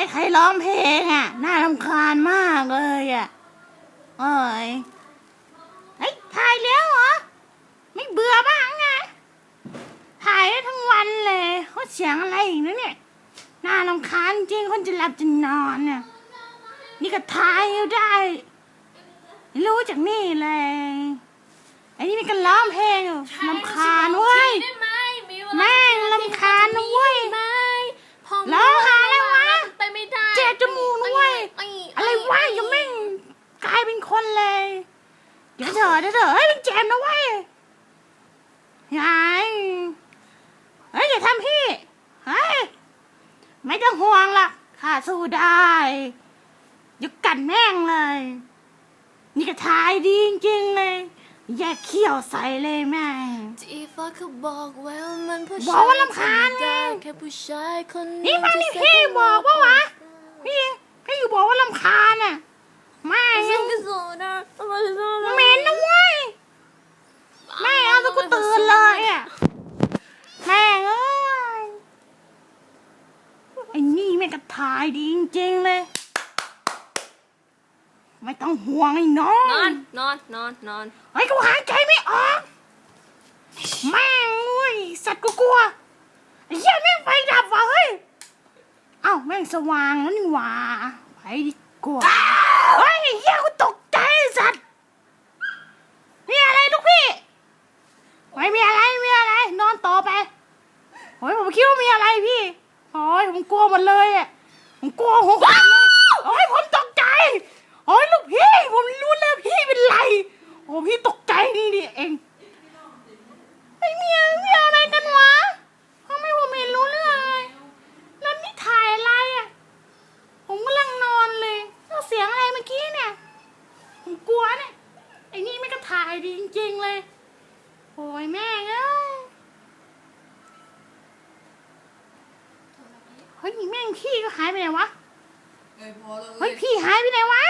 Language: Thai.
ให้ใครร้องเพลงอะ น่ารำคาญมากเลยอะเอ้ยเฮ้ยถ่ายแล้วเหรอ ไม่เบื่อบ้างไงถ่ายได้ทั้งวันเลยเขาเสียงอะไรอีกนะเนี่ย น่ารำคาญจริงคนจะหลับจะนอนเนี่ยนี่ก็ถ่ายอยู่ได้ รู้จากนี่เลย ไอ้นี่มันก็ร้องเพลงอยู่รำคาญเว้ย ได้ไหมมีเวลา แม่งรำคาญนะเว้ย ไหมพอ ร้องหาอะไรวะ ไปไม่ได้ เจ็บจมูกนะเว้ย ไอ้ อะไรวะยังไม่งกลายเป็นคนเลย เดี๋ยวเถอะเดี๋ยวเถอะเฮ้ยมันเจ็บนะเว้ยยายเฮ้ยอย่าทำพี่เฮ้ยไม่ต้องห่วงหรอกข้าสู้ได้อย่ากัดแม่งเลย นี่ก็ทายดีจริงๆเลย แยกเขี้ยวใส่เลยแม่งที่ฟ้าเขาบอกไว้ว่ามันผู้บชาอกยว่ารำคาญไงแค่ผู้ชายคนหนี่งฟังที่นี่พี่บอกปะวะ พี่พี่บอกว่าลำคาญอะแม่ง ฉันก็สู้นะฉันก็สู้นะ เหม็นนะเว้ย แม่เอาตะกูตื่นเลยอะ แม่งเอ้ย ไอ้นี่แม่งกระทายดีจริงๆเลย ไม่ต้องห่วงไอ้น้อง นอน นอน นอน นอน ไอ้กูหายใจไม่ออก แม่งเว้ยสัตว์กูกลัวไอ้เหี้ยแม่งไฟดับว่ะเฮ้ย เอ้าแม่งสว่างแล้วนี่หว่าไปดีกว่าเฮ้ยไอ้เหี้ยกูตกใจไอ้สัตว์มีอะไรลูกพี่ ไม่มีอะไรไม่มีอะไร นอนต่อไปโอ้ยผมคิดว่ามีอะไรพี่โอ้ย ผมกลัวหมดเลยอะผมกลัวหัวขวัญเลยโอ้ยผมตกใจโอ้ยลูกพี่ ผมรู้แล้วพี่เป็นไร โอ้พี่ตกใจนี่นี่เองไอ้เมียเมียอะไรกันวะทำไมผมไม่รู้เรื่องเลยแล้วนี่ถ่ายอะไรอะผมกำลังนอนเลยแล้วเสียงอะไรเมื่อกี้เนี่ย ผมกลัวเนี่ยไอ้นี่ไม่ก็ถ่ายดีจริงๆเลย โอ้ยแม่งเอ้ย เฮ้ย แม่งพี่ก็หายไปไหนวะเอ้ยพอแล้วเฮ้เอ้ยยพี่หายไปไหนวะ